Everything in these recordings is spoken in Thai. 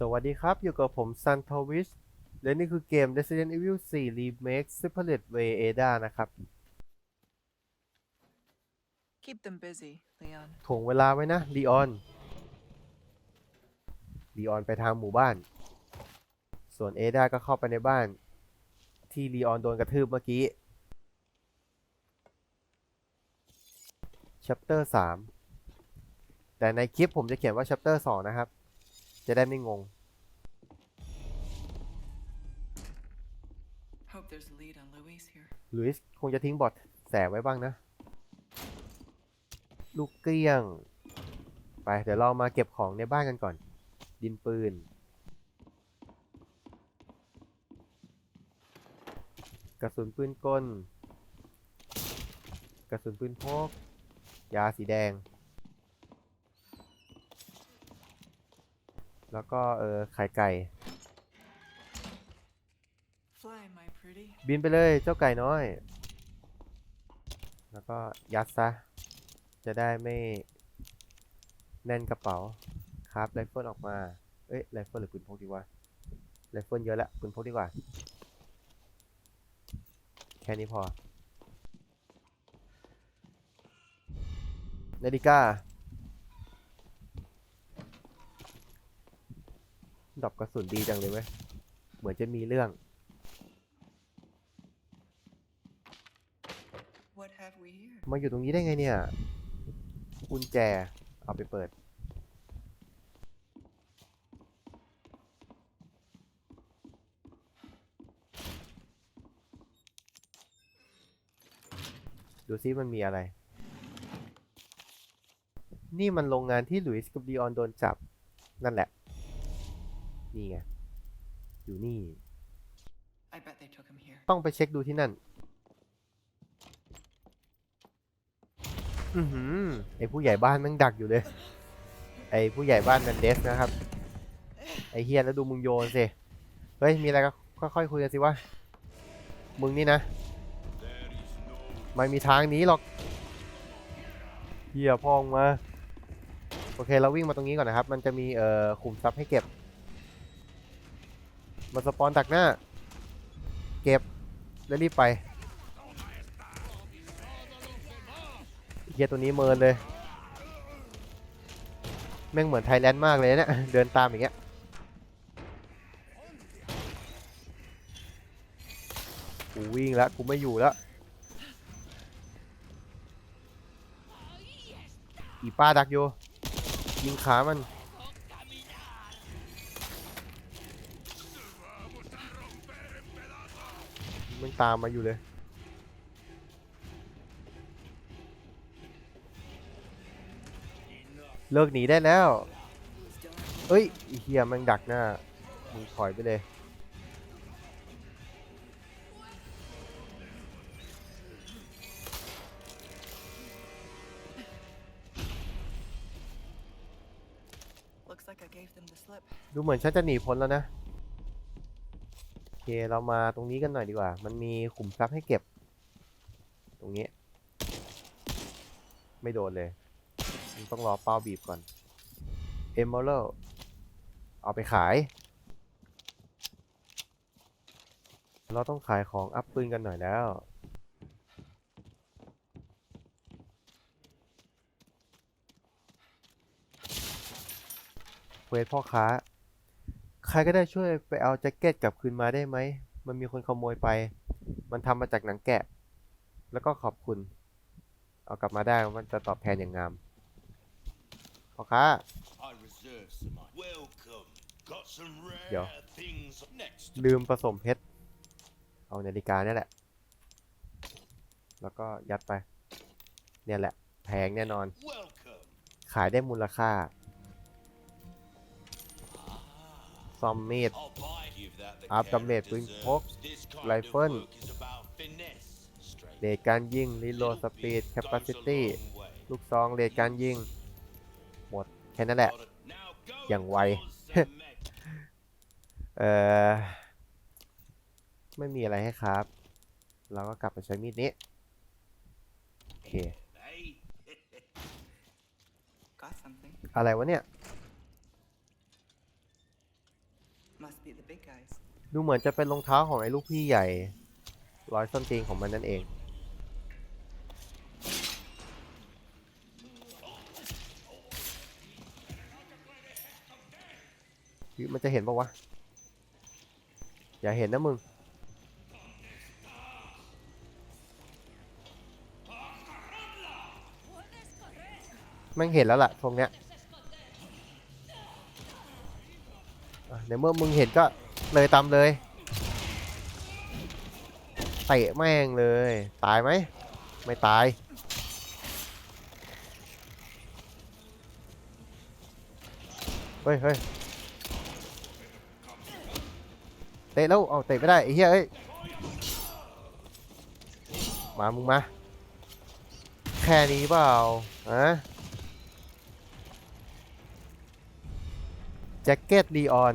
สวัสดีครับ อยู่กับผมซันทวิชและนี่คือเกม Resident Evil 4 Remake Separate Way Ada นะครับ Keep them busy, Leon. ถ่วงเวลาไว้นะลีออนลีออนไปทางหมู่บ้าน ส่วนเอดาก็เข้าไปในบ้าน ที่ลีออนโดนกระทืบเมื่อกี้ Chapter 3 แต่ในคลิปผมจะเขียนว่า Chapter 2 นะครับ จะได้ไม่งง Hope there's a lead on Luis here. ลุยส์คงจะทิ้งบอทแสไว้บ้างนะ ลูกเกลี้ยง ไป เดี๋ยวเรามาเก็บของในบ้านกันก่อน ดินปืน กระสุนปืนกล กระสุนปืนพก ยาสีแดง แล้วก็เออไข่ไก่ Fly, my pretty. บินไปเลยเจ้าไก่น้อย แล้วก็ยัดซะ จะได้ไม่แน่นกระเป๋า ครับไรเฟิลออกมา เอ้ยไรเฟิลหรือปืนพกดีวะไรเฟิลเยอะแล้วปืนพกดีกว่า แค่นี้พอ นาฬิกา ดอกกระสุนดีจังเลยเว้ย เหมือนจะมีเรื่อง What have we here? มาอยู่ตรงนี้ได้ไงเนี่ย กุญแจ เอาไปเปิด ดูซิมันมีอะไร นี่มันโรงงานที่หลุยส์กับดีออนโดนจับ นั่นแหละนี่ไง อยู่นี่ I bet they took him here. ต้องไปเช็คดูที่นั่น อือหือไอผู้ใหญ่บ้านแมันดักอยู่เลย ไอผู้ใหญ่บ้านนันเดสนะครับ ไอเฮียแล้วดูมึงโยนสิ เฮ้ย มีอะไรก็ค่อยๆคุยกันสิวะมึงนี่นะ ไม่มีทางหนี้หรอกเฮียพองมา โอเค เราวิ่งมาตรงนี้ก่อนนะครับ มันจะมีเอ่อขุมทรัพย์ให้เก็บ มาสปอนดักหน้า เก็บ แล้วรีบไปเฮียตัวนี้เมินเลย แม่งเหมือนไทยแลนด์มากเลยเนี่ยเดินตามอย่างเงี้ยกูวิ่งแล้วกูไม่อยู่แล้วอีป้าดักอยู่ยิงขามัน ตามมาอยู่เลย เลิกหนีได้แล้วเอ้ยไอ้เฮียมันดักหน้า มึงถอยไปเลย Looks like I gave them the slip. ดูเหมือนฉันจะหนีพ้นแล้วนะโอ เคเรามาตรงนี้กันหน่อยดีกว่า มันมีขุมทรัพย์ให้เก็บ ตรงนี้ ไม่โดนเลยมันต้องรอเป้าบีบก่อนเอมเมอรัลเอาไปขาย เราต้องขายของอัพปืนกันหน่อยแล้วเควสพ่อค้า ใครก็ได้ช่วยไปเอาแจ็คเก็ตกลับคืนมาได้ไหม มันมีคนขโมยไป มันทำมาจากหนังแกะ แล้วก็ขอบคุณ เอากลับมาได้มันจะตอบแทนอย่างงามพ่อค้า I reserve some. Welcome. Got some Dạ. rare things next. ลืมผสมเพชร เอานาฬิกาเนี่ยแหละ แล้วก็ยัดไป เนี่ยแหละ แพงแน่นอน ขายได้มูลค่า ซอมมีด I'll buy you that the อัพดาเมจ character ปืนพก deserves. This kind ไร of เฟิล work is about finesse. Straight. เรทการยิงรีโหลดสปีดแคป Goes ป a าซิตี้ long way. ลูกซองเรทการยิง หมด แค่นั้นแหละ Now go อย่างไว cause some magic. เอ่อ ไม่มีอะไรให้ครับ เราก็กลับไปใช้มีดนี้ โอเค Hey, Got something. อะไรวะเนี่ย ดูเหมือนจะเป็นรองเท้าของไอ้ลูกพี่ใหญ่ร้อยส้นตีนของมันนั่นเอง มันจะเห็นปะวะ อย่าเห็นนะมึง แม่งเห็นแล้วล่ะตรงเนี้ยในเมื่อมึงเห็นก็ เลยตามเลยเตะแม่งเลย ตายไหมไม่ตายเฮ้ยเฮ้ยเตะแล้วเอาเตะไม่ได้ไอ้เหี้ยเอ้ยมามึงมาแค่นี้เปล่าฮะแจ็คเก็ตลีออน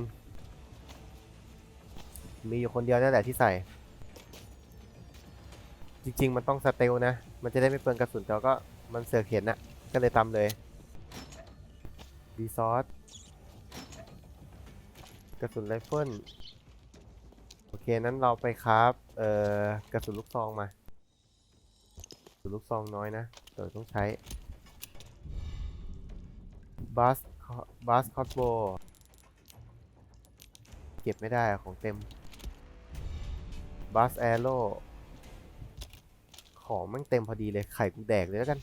มีอยู่คนเดียวนั่นแหละที่ใส่ จริง ๆ มันต้องสเตลนะ มันจะได้ไม่เปลืองกระสุนแต่ก็มันเสือกเห็นนะก็เลยตำเลยดีซอสกระสุนไรเฟิลโอเค นั้นเราไปครับเอ่อกระสุนลูกซองมากระสุนลูกซองน้อยนะเดี๋ยวต้องใช้บัสบัสคอสโบเก็บไม่ได้อะของเต็ม บัสแอโร่ของแมันเต็มพอดีเลย ไข่กูแดกเลยแล้วกัน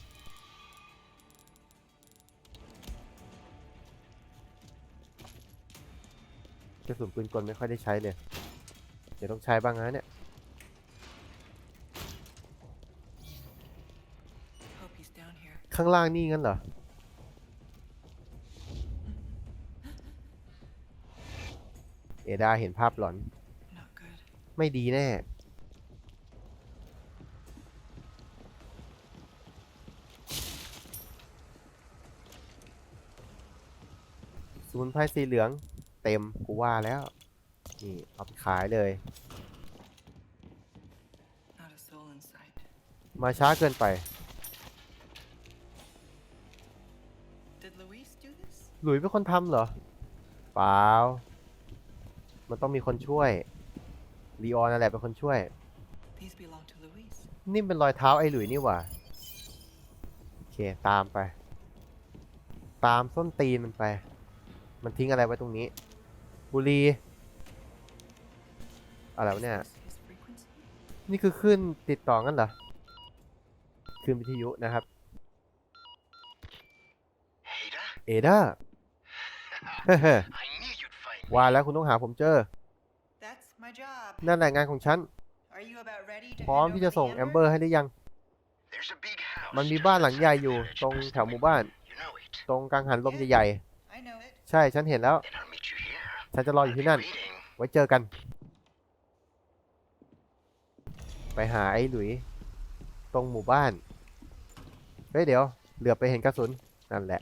กระสุนปืนกลไม่ค่อยได้ใช้เลย เดี๋ยวต้องใช้บ้างนะเนี่ย Hope he's down here. ข้างล่างนี่งั้นเหรอ เอดาเห็นภาพหลอน ไม่ดีแน่สมุนไพรสีเหลืองเต็มกูว่าแล้ว นี่ เอาไปขายเลย Not a soul in sight. มาช้าเกินไป Did Luis do this? หลุยเป็นคนทำเหรอ เปล่า มันต้องมีคนช่วย ลีออนนั่นแหละเป็นคนช่วย These belong to Luis. นี่เป็นรอยเท้าไอ้หลุยนี่หว่า โอเค ตามไป ตามส้นตีนมันไป มันทิ้งอะไรไว้ตรงนี้ บุรีอะไรวะเนี่ย Is this his frequency? นี่คือขึ้นติดต่องั้นเหรอขึ้นวิทยุนะครับ Ada? เอดาเฮ้ I knew you'd find me. ว่าแล้วคุณต้องหาผมเจอ That's my job. นั่นแหละงานของฉัน Are you about ready to พร้อม hand ที่ over จะ the ส่งแอม Ember? เบอร์ให้ได้ยัง There's a big house. มันมี just บ้านหลัง outside ใหญ่ the อยู่ village ตรง past แถว the หมู่บ้าน You know it. ตรงกังหันลมใหญ่ I know it. ๆใช่ฉันเห็นแล้ว Then I'll meet you here. ฉันจะรออยู่ที่นั่น Waiting. ไว้เจอกัน ไปหาไอ้หลุย ตรงหมู่บ้าน เฮ้ยเดี๋ยว เหลือบไปเห็นกระสุน นั่นแหละ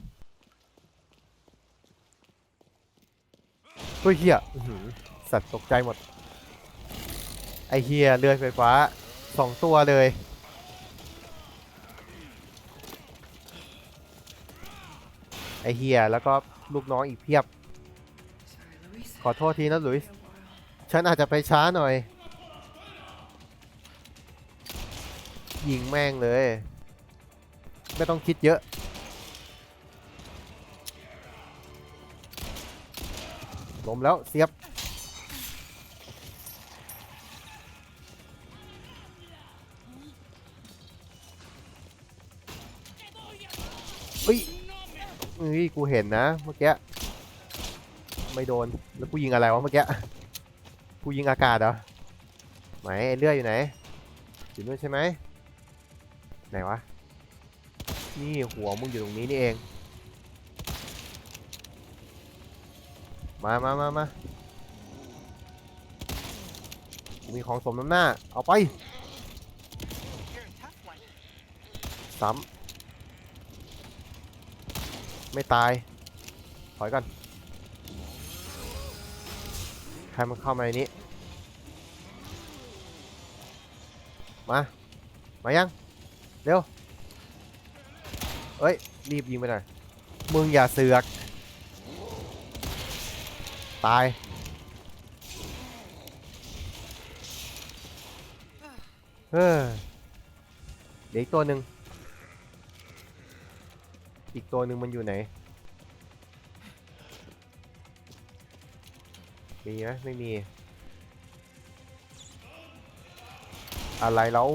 เฮ้ยเฮียอื้อหือสัตว์ตกใจหมด ไอเฮียเรือยไฟฟ้าสองตัวเลย ไอเฮียแล้วก็ลูกน้องอีกเพียบ ขอโทษทีนะหลุย Be a while. ฉันอาจจะไปช้าหน่อย ยิงแม่งเลย ไม่ต้องคิดเยอะ ล้มแล้วเสียบ ฮ้ยกูเห็นนะเมื่อกี้ไม่โดนแล้วกูยิงอะไรวะเมื่อกี้กูยิงอากาศเหรอไหนไอเลื่อยอยู่ไหนอยู่นู่นใช่ไหมไหนวะนี่หัวมึงอยู่ตรงนี้นี่เองมามามามามีของสมน้ำหน้า เอาไป ซ้ำ ไม่ตาย ถอยก่อน ใครมันเข้ามาในนี้ มา มายัง เร็ว เอ้ย รีบยิงไปหน่อย มึงอย่าเสือก ตายเฮ้ยเด็กตัวหนึ่ง อีกตัวหนึ่งมันอยู่ไหน มีไหมไม่มี อะไรแล้ว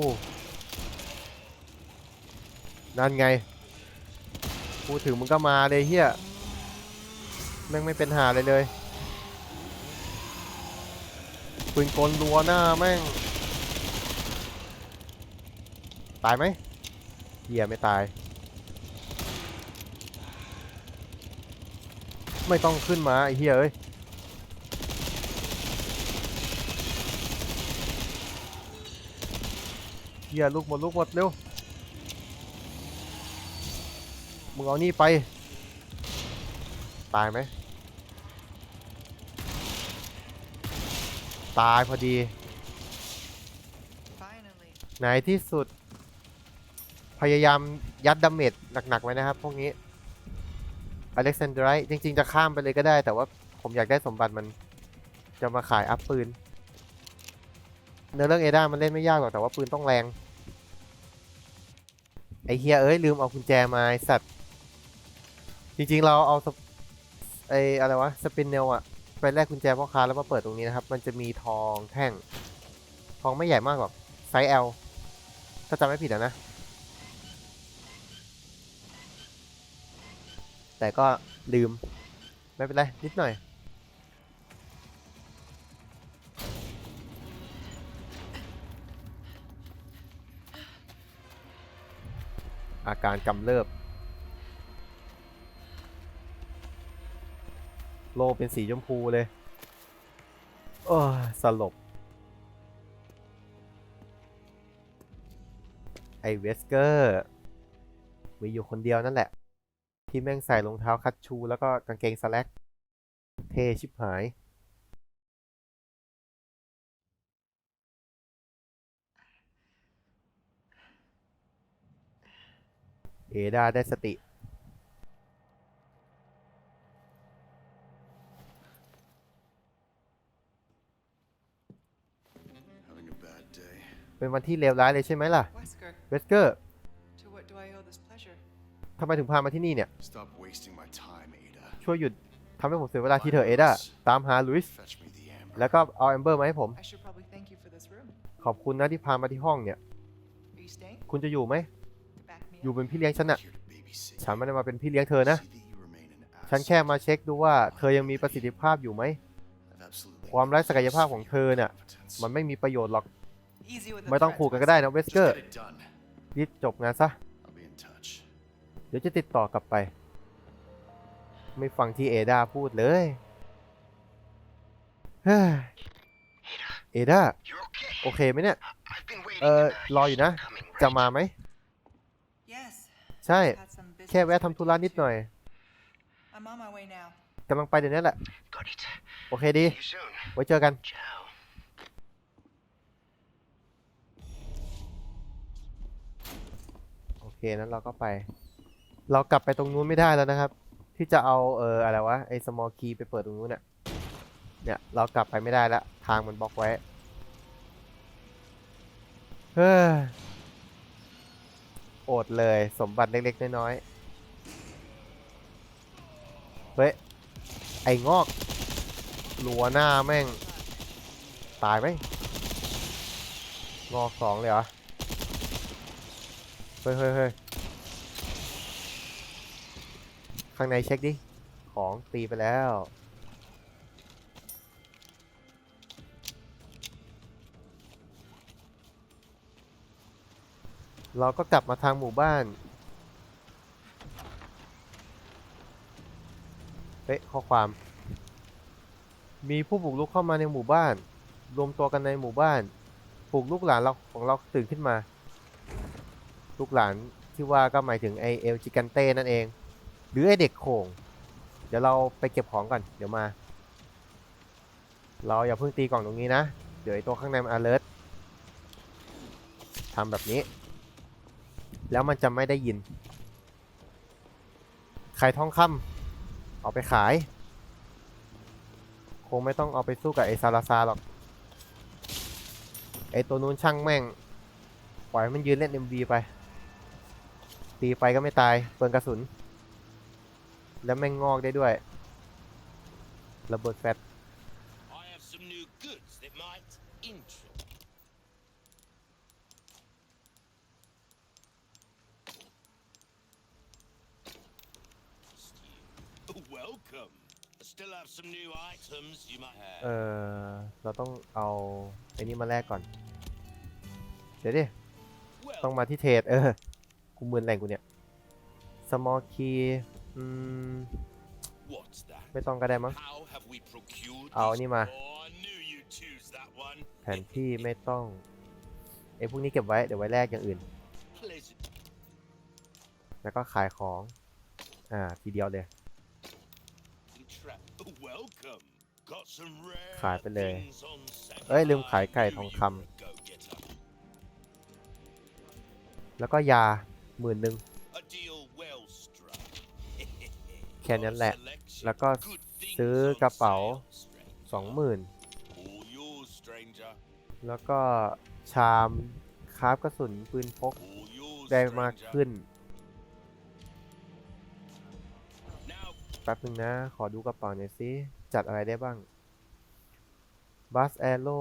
นั่นไง พูดถึงมึงก็มาเลยเฮียแม่งไม่เป็นหาเลยเลยปืนกลรัวหน้าแม่ง ตายไหมเฮียไม่ตาย ไม่ต้องขึ้นมาไอ้เฮียเอ้ยเฮียลูกหมดลูกหมดเร็วมึงเอานี่ไป ตายไหมตายพอดี Finally. ในที่สุด พยายามยัดดาเมจหนักๆไว้นะครับพวกนี้ อเล็กซานดรจริง ๆ จะข้ามไปเลยก็ได้ แต่ว่าผมอยากได้สมบัติมันจะมาขายอัพปืน เนื้อเรื่องเอดามันเล่นไม่ยากหรอก แต่ว่าปืนต้องแรง ไอเฮียเอ้ย ลืมเอากุญแจมาไอสัตว์ จริง ๆ เราเอาไออะไรวะ สปินเนลอะไปแลกกุญแจพ่อค้าแล้วมาเปิดตรงนี้นะครับ มันจะมีทองแท่ง ทองไม่ใหญ่มากหรอก ไซส์ L ถ้าจำไม่ผิดนะ แต่ก็ลืม ไม่เป็นไร นิดหน่อย อาการกำเริบ โลเป็นสีชมพูเลย โอ้ยสลบ ไอเวสเกอร์ มีอยู่คนเดียวนั่นแหละ ที่แม่งใส่รองเท้าคัตชูแล้วก็กางเกงสแลกเท่ชิบหาย เอดาได้สติ Having a bad day. เป็นวันที่เลวร้ายเลยใช่ไหมล่ะ Wesker, เวสเกอร์ ทำไมถึงพามาที่นี่เนี่ย Stop wasting my time, Ada. ช่วยหยุดทำให้ผมเสียเวลาที่เธอเอดาตามหาลุยส์ Fetch me the amber. แล้วก็เอาแอมเบอร์มาให้ผม I should probably thank you for this room. ขอบคุณนะที่พามาที่ห้องเนี่ย Are you staying? คุณจะอยู่ไหม To back me อยู่ up? เป็นพี่เลี้ยงฉันอะ Here to babysit ฉัน you. ไม่ได้มาเป็นพี่เลี้ยงเธอนะ See that you remain an ฉันแค่ asset. มาเช็คดูว่าเธอยังมีประสิทธิภาพอยู่ไหม I've absolutely ความไร้ศักยภาพ no ของ use เธอ for your เนี่ย competence. มันไม่มีประโยชน์หรอก Easy with the ไม่ต้อง threats, ขู่กันก็ Wesker. ได้นะเวส Just เกอร์ get it done. รีบจบงานซะ เดี๋ยวจะติดต่อกลับไป ไม่ฟังที่เอดาพูดเลยเฮ้ยเอดา You're okay. โอเคไหมเนี่ย I've been waiting. เออ and, uh, รออยู่นะ coming, right? จะมาไหม Yes. ใช่ Had some business แค่แวะ to ทำธุระ attend นิดหน่อย to. I'm on my way now. กำลังไปเดี๋ยวนี้แหละ Got it. โอเคดี See you soon. ไว้เจอกัน Ciao. โอเค นั้นเราก็ไป เรากลับไปตรงนู้นไม่ได้แล้วนะครับ ที่จะเอาเอออะไรวะไอ้ small key ไปเปิดตรงนู้นเนี่ยเนี่ยเรากลับไปไม่ได้แล้วทางมันบล็อกไว้เฮ้ยอดเลยสมบัติเล็กๆน้อยๆเฮ้ยไอ้งอกรัวหน้าแม่ง ตายไหมงอกสองเลยเหรอเฮ้ยเฮ้ยเฮ้ย ข้างในเช็คดิ ของตีไปแล้ว เราก็กลับมาทางหมู่บ้าน เฮ้ยข้อความ มีผู้บุกรุกเข้ามาในหมู่บ้าน รวมตัวกันในหมู่บ้าน ปลุกลูกหลานเราของเราตื่นขึ้นมา ลูกหลานที่ว่าก็หมายถึงไอเอลจิกันเต้นั่นเอง หรือไอเด็กโขงเดี๋ยวเราไปเก็บของก่อน เดี๋ยวมา เราอย่าเพิ่งตีกล่องตรงนี้นะ เดี๋ยวไอตัวข้างในมัน alert ทำแบบนี้ แล้วมันจะไม่ได้ยิน ใครทองคำเอาไปขาย คงไม่ต้องเอาไปสู้กับไอซาลาซาหรอก ไอตัวนู้นช่างแม่ง ปล่อยมันยืนเล่น MV ไป ตีไปก็ไม่ตายเปลืองกระสุน แล้วแม่งงอกได้ด้วย ระเบิดแฟต I have some new goods that might interest. you. Welcome. I still have some new items you might เอ have. อเราต้องเอาไอ้นี่มาแลกก่อน เดี๋ยวดิ ต้อง Well, มาที่เทรดเออ กูมึนแรงกูเนี่ย small key ืมไม่ต้องก็ได้มั้งเอานี่มาแผนที่ไม่ต้องไอ้พวกนี้เก็บไว้เดี๋ยวไว้แลกอย่างอื่นแล้วก็ขายของ อ่า ทีเดียวเลยขายไปเลยเอ้ย ลืมขายไก่ทองคำแล้วก็ยาหมื่นหนึ่ง ค่นั้นแหละ Selection. แล้วก็ Good things ซื้อกระ on เป๋า sale, stranger. สองหมื่น All yours, stranger. แล้วก็ชามคราฟกระสุนปืนพก All yours, ได้มาก stranger. ขึ้น Now, แป๊บนึงนะ ขอดูกระเป๋าหน่อยสิจัดอะไรได้บ้างบัสแอโร่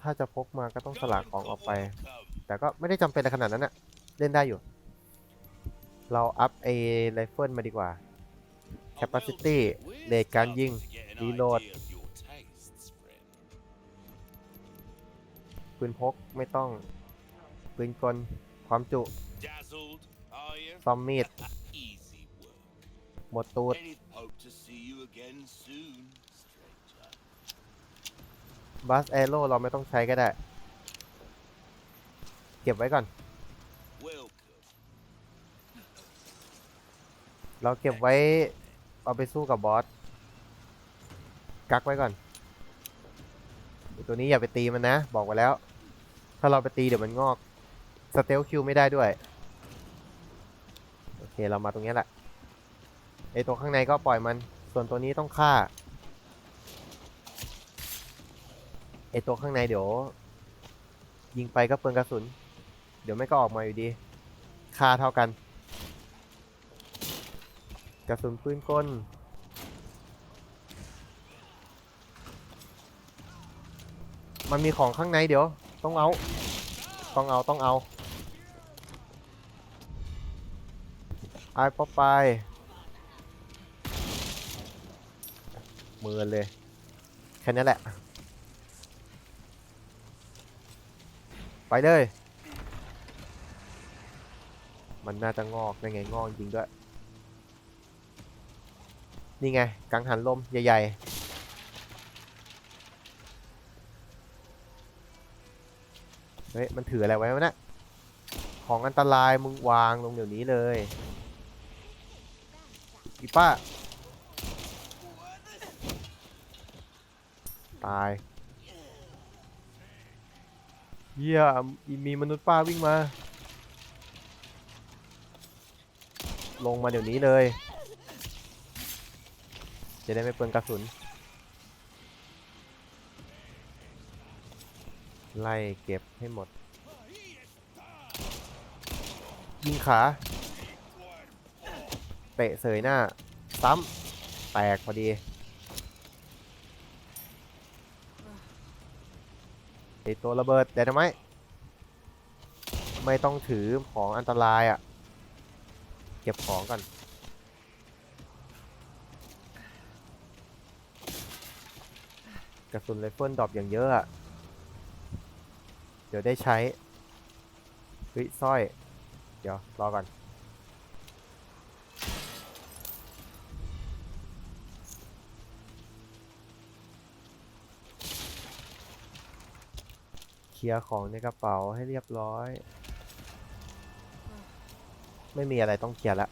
ถ้าจะพกมาก็ต้องสลักของออกไป welcome. แต่ก็ไม่ได้จำเป็นอะไรขนาดนั้นอะเล่นได้อยู่ เราอัพไอไรเฟิลมาดีกว่า capacity เลทการยิงรีโหลดปืนพกไม่ต้อง ปืนกล ความจุซอมมีดหมดตูด บัสแอโร่เราไม่ต้องใช้ก็ได้ เก็บไว้ก่อน Welcome. เราเก็บไว้เอาไปสู้กับบอส กักไว้ก่อนไอตัวนี้อย่าไปตีมันนะ บอกไว้แล้ว ถ้าเราไปตีเดี๋ยวมันงอก สเตลคิวไม่ได้ด้วย โอเคเรามาตรงนี้แหละ ไอตัวข้างในก็ปล่อยมัน ส่วนตัวนี้ต้องฆ่า ไอตัวข้างในเดี๋ยว ยิงไปก็เปลืองกระสุน เดี๋ยวไม่ก็ออกมาอยู่ดีค่าเท่ากัน กระสุนปืนกลมันมีของข้างในเดี๋ยว ต้องเอา ต้องเอาต้องเอาไอ้ป๊อปไปมือเลย แค่นี้แหละ ไปเลย มันน่าจะงอกได้ไงงอกจริงด้วย นี่ไง กังหันลมใหญ่ ๆ เฮ้ย มันถืออะไรไว้วะเนะของอันตรายมึงวางลงเดี๋ยวนี้เลยอีป้า ตายเยี่ยมมีมนุษย์ป้าวิ่งมา ลงมาเดี๋ยวนี้เลย จะได้ไม่เปลืองกระสุน ไล่เก็บให้หมด ยิงขา เตะเสยหน้า ซ้ำ แตกพอดีไอตัวระเบิดแต่ทำไม ไม่ต้องถือของอันตรายอะ่ะ เก็บของก่อน กระสุนไรเฟิลดรอปอย่างเยอะอะเดี๋ยวได้ใช้เฮ้ยสร้อย เดี๋ยว รอก่อนเคลียร์ของในกระเป๋าให้เรียบร้อย ไม่มีอะไรต้องเคลียร์ละ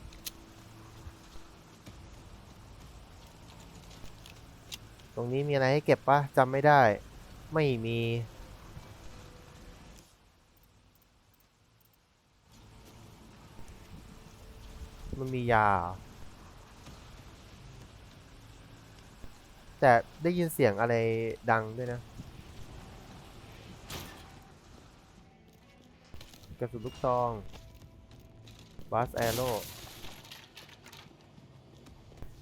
รงนี้มีอะไรให้เก็บปะจำไม่ได้ ไม่มี มันมียา แต่ได้ยินเสียงอะไรดังด้วยนะกระสุนลูกซองบัสแอโร่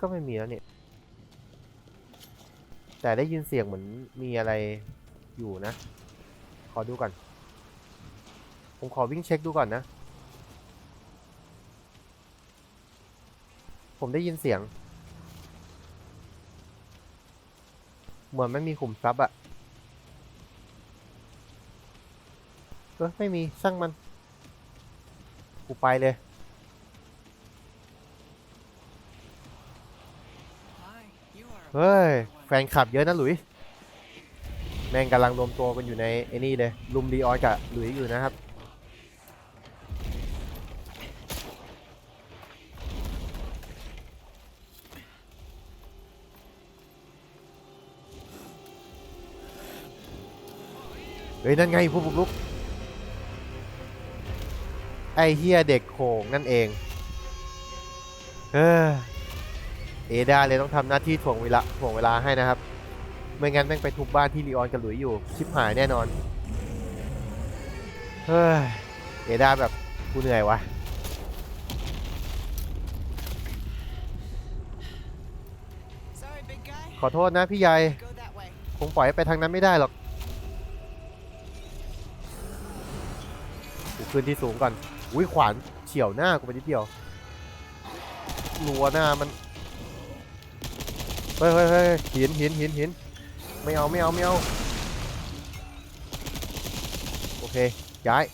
ก็ไม่มีแล้วเนี่ย แต่ได้ยินเสียงเหมือนมีอะไรอยู่นะ ขอดูก่อน ผมขอวิ่งเช็คดูก่อนนะ ผมได้ยินเสียง เหมือนไม่มีขุมทรัพย์อะเออไม่มีช่างมัน กูไปเลย เฮ้ย แฟนคลับเยอะนะหลุย แม่งกำลังรวมตัวกันอยู่ในไอ้นี่เลยลุมดีออนกับหลุยอยู่นะครับ เฮ้ย นั่นไงผู้บุกรุก ไอเฮียเด็กโขงนั่นเอง เออ เอดาเลยต้องทำหน้าที่ถ่วงเวลาถ่วงเวลาให้นะครับ ไม่งั้นแม่งไปทุบบ้านที่ลีออนกับหลุยอยู่ ชิบหายแน่นอน เฮ้ย เอดาแบบกูเหนื่อยวะขอโทษนะพี่ใหญ่คงปล่อยไปทางนั้นไม่ได้หรอกกูขึ้นที่สูงก่อน อุ้ยขวานเฉียวหน้ากูไปนิดเดียวรัวหน้ามัน เฮ้ยเฮ้ยเฮ้ยหินหินหินหินไม่เอาไม่เอาไม่เอาโอเค ย้าย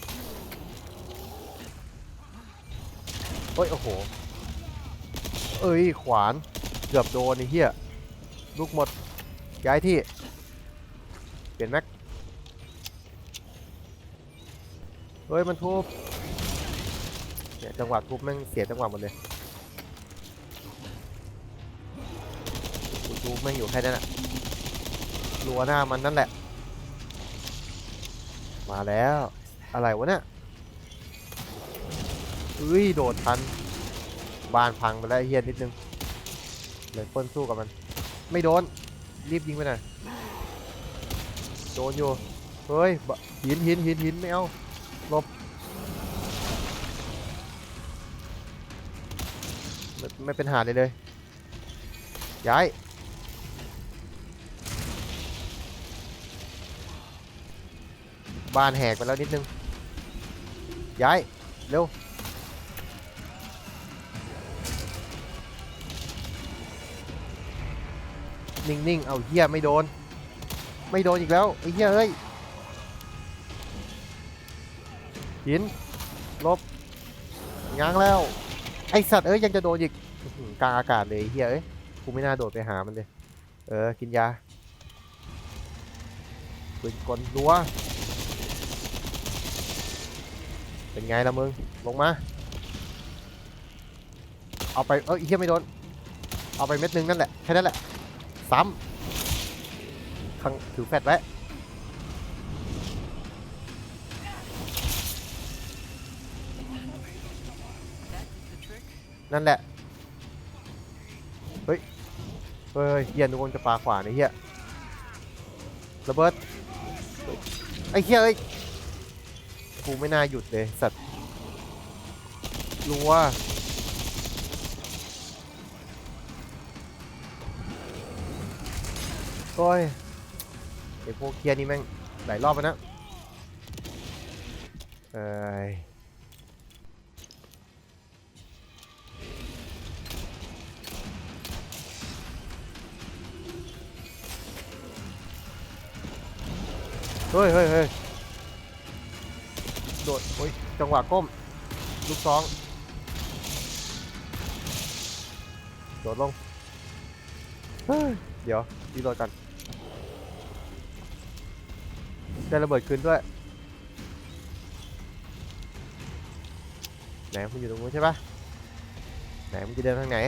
เฮ้ย โอ้โห เอ้ย ขวาน เกือบโดนไอ้เหี้ยลูกหมด ย้ายที่ เปลี่ยนแม็ก เฮ้ย มันทุบเนี่ยจังหวะทุบแม่งเสียจังหวะหมดเลย กูทุบแม่อยู่แค่นั้นแหละรัวหน้ามันนั่นแหละ มาแล้ว อะไรวะเนี่ยเฮ้ยโดดทัน บ้านพังไปแล้วเฮียนิดนึงเลยเปิ้ลสู้กับมัน ไม่โดน รีบยิงไปหน่อยโดนอยู่ เฮ้ย หินหินหินหินไม่เอาหลบไม่ไม่เป็นหาเลยเลย ย้าย บ้านแหกไปแล้วนิดนึง ย้าย เร็ว นิ่งๆ เอาเฮียไม่โดน ไม่โดนอีกแล้วไอ้เหี้ยเอ้ย หิน ลบง้างแล้ว ไอสัตว์เอ้ยยังจะโดนอีกกลางอากาศเลยเหี้ยเอ้ยกูไม่น่าโดดไปหามันเลย เออ กินยาปืนกลรัว เป็นไงล่ะมึง ลงมา เอาไปเอ้ยไอ้เหี้ยไม่โดน เอาไปเม็ดนึงนั่นแหละ แค่นั้นแหละ ซ้ำข้างถือแฟดไว้นั่นแหละ เฮ้ย เฮ้ยเฮียนึกว่าจะปาขวาไอ้เฮียระเบิดไอ้เฮียเอ้ย กูไม่น่าหยุดเลยสัตว์รัวโอ้ยไอพวกเฮียนี่แม่งหลายรอบแล้วนะเอ้ยเฮ้ยเฮ้ยเฮ้ย โดดโอ้ยจังหวะก้ม ลูกซอง โดดลงเฮ้ยเดี๋ยวดีโดดกันได้ระเบิดคืนด้วยไหนมึงอยู่ตรงนู้นใช่ปะไหนมึงจะเดินทางไหน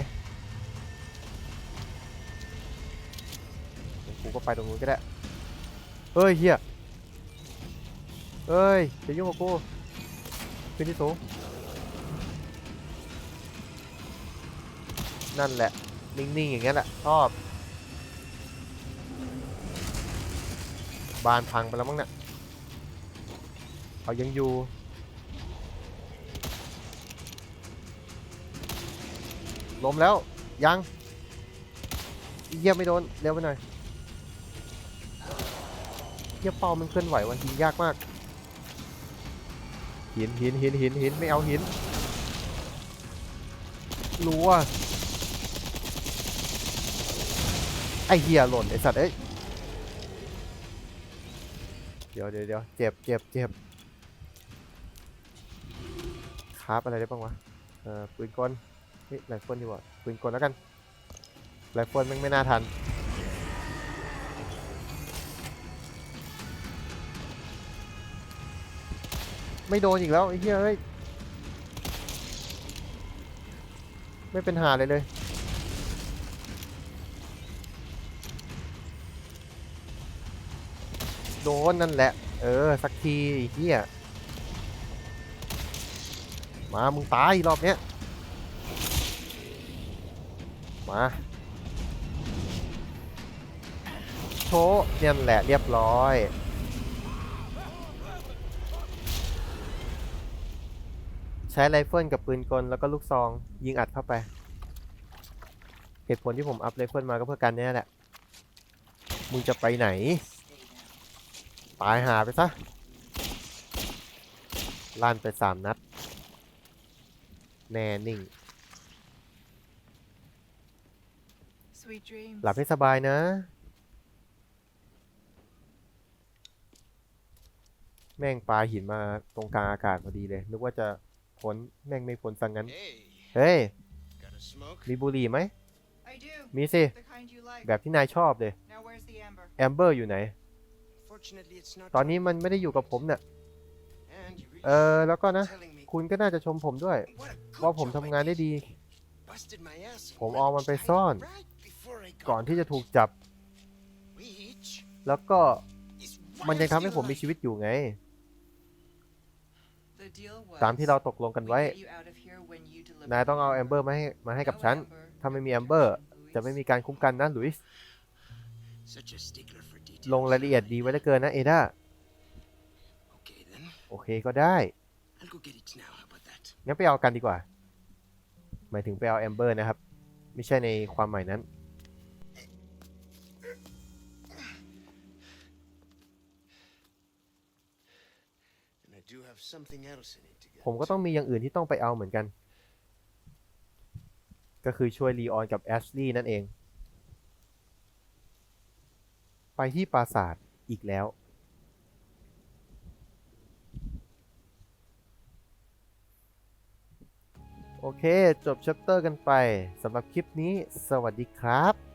กูก็ไปตรงนู้นก็ได้ เฮ้ยเฮีย เอ้ยจะยุ่งกับกูขึ้นที่สูงนั่นแหละ นิ่ง ๆ อย่างนี้นแหละชอบบานพังไปแล้วมั้งเนะี่ยเขายังอยู่ ล้มแล้ว ยังเยี่ยมไม่โดน เร็วไปหน่อยเยี่ยมเป้ามันเคลื่อนไหววันทียากมาก หินหินหินหินหินไม่เอาหินรัวไอเฮียหล่นไอสัตว์เอ้ยเดี๋ยวเดี๋ยวเดี๋ยวเจ็บเจ็บเจ็บคราฟอะไรได้บ้างวะเออปืนกลเฮ้ยไรเฟิลดีกว่าปืนกลแล้วกันไรเฟิลแม่งไม่น่าทัน ไม่โดนอีกแล้วไอ้เหี้ยเฮ้ยไม่เป็นหาเลยเลย โดนนั่นแหละ เออ สักทีไอ้เหี้ยมา มึงตายรอบเนี้ย มาโชว์เนี่ยแหละเรียบร้อย ใช้ไรเฟิลกับปืนกลแล้วก็ลูกซองยิงอัดเข้าไป เหตุผลที่ผมอัพไรเฟิลมาก็เพื่อกันเนี้แหละ มึงจะไปไหน ตายหาไปซะลั่นไปสามนัด แน่นิ่ง Sweet dreams. หลับให้สบายนะแม่งปลาหินมาตรงกลางอากาศพอดีเลย นึกว่าจะ พ้น แม่งไม่พ้นสังงั้น Hey, เฮ้ย got a smoke? มีบุหรี่ไหม I do. มีสิ The kind you like. แบบที่นายชอบเลย Now where's the amber? แอมเบอร์อยู่ไหน Fortunately, it's not. ตอนนี้มันไม่ได้อยู่กับผมเนี่ย And you เออ แล้วก็นะ telling me คุณก็น่าจะชมผมด้วย what a good ว่าผม job ทำงาน I ได้ did. ดี Busted my ass. ผมเอามันไปซ่อน Right before I got ก่อนที่จะถูกจับ Which แล้วก็ is มันยังทำให้ still ผมมี alive. ชีวิตอยู่ไง The deal was ตามที่เราตกลงกัน we ไว้ get you out of here when you deliver นายต้องเอา the แอมเบอร์มาให้มาให้กับ No ฉัน amber, ถ้าไม่มี no แอมเบอร์ Luis. จะไม่มีการคุ้มกันนะหลุยส์ Such a stickler for details. ลงรายละเอียดดีไว้เหลือเกินนะเอดา Okay then. โอเคก็ได้ I'll go get it now. How about that? งั้นไปเอากันดีกว่า หมายถึงไปเอาแอมเบอร์นะครับ ไม่ใช่ในความหมายนั้น And I do have something else I need to get. ผมก็ต้องมีอย่างอื่นที่ต้องไปเอาเหมือนกัน ก็คือช่วยลีออนกับแอชลีย์นั่นเอง ไปที่ปราสาทอีกแล้ว โอเค จบชัปเตอร์กันไปสำหรับคลิปนี้ สวัสดีครับ